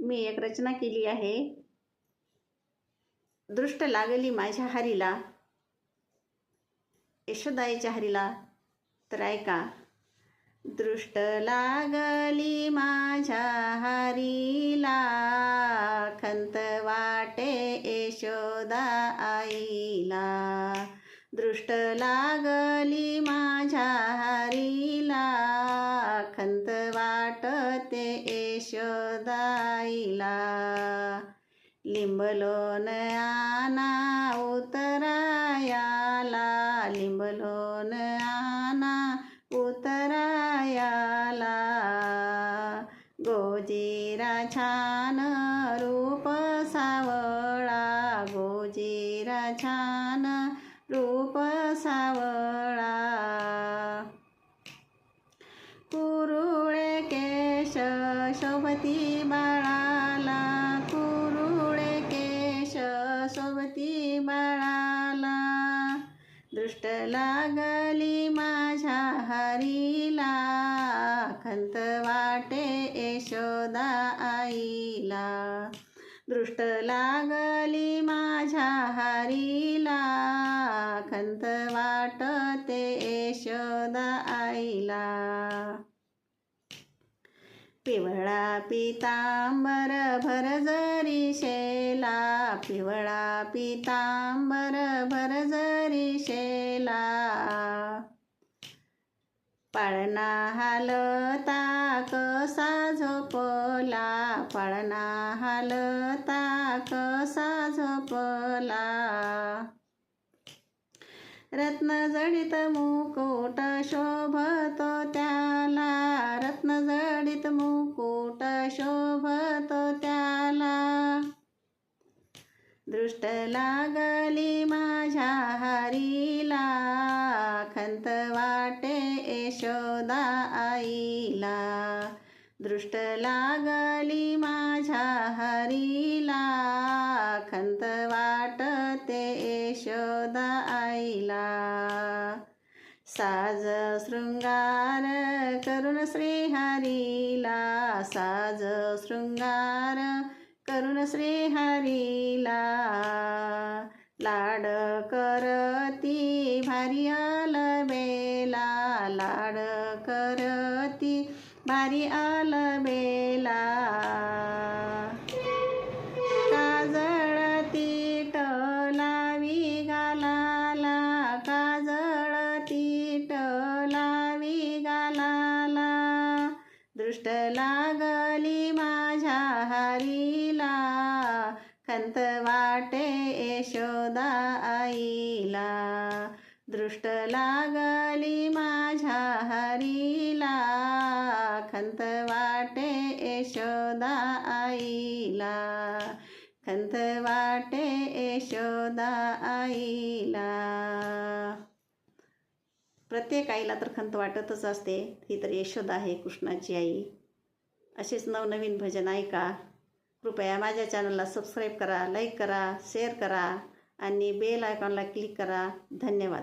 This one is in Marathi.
मी एक रचना केली आहे. दृष्ट लागली माझ्या हरीला. यशोदाईच्या हरीला. तर ऐका. दृष्ट लागली माझ्या हरीला. खंत वाटे यशोदा आईला दृष्ट लागली माझ्या हरीला. खंत वाटते यशोदाईला लिंबलोन आना उतरायाला. लिंबलोन आना उतरायाला. गोजीरा छा सोबती बाळाला कुरुळे केश सोबती बाळाला दृष्ट लागली माझ्या हरीला. खंत वाटे यशोदा आईला. दृष्ट लागली माझ्या हरीला. खंत वाटते यशोदा आईला. पिवळा पितांबर भरजरी शेला पिवळा पितांबर भरजरी शेला. पाळणा हालता कसा झोपला पाळणा हालता कसा झोपला. रत्न जडित मुकुट शोभतो त्याला रत्न दृष्ट लागली माझ्या हरीला. खंत वाटे यशोदा आईला. दृष्ट लागली माझ्या हरीला. खंत वाटते यशोदा आईला. साज शृंगार करुण श्रीहरीला साज शृंगार श्री श्रीहरीला लाड करती भारी आल बेला लाड करती भारी आलबेला दृष्ट लागली माझ्या हरीला. खंत वाटे यशोदा आईला. दृष्ट लागली माझ्या हरीला. खंत वाटे यशोदा आईला. खंत वाटे यशोदा आईला. प्रत्येक आईला तर खंत वाटतच असते. ही तर यशोदा आहे कृष्णाची आई. असेच नवनवीन भजन ऐका. कृपया माझ्या चॅनलला सबस्क्राईब करा लाईक करा शेअर करा आणि बेल आयकॉनला क्लिक करा. धन्यवाद.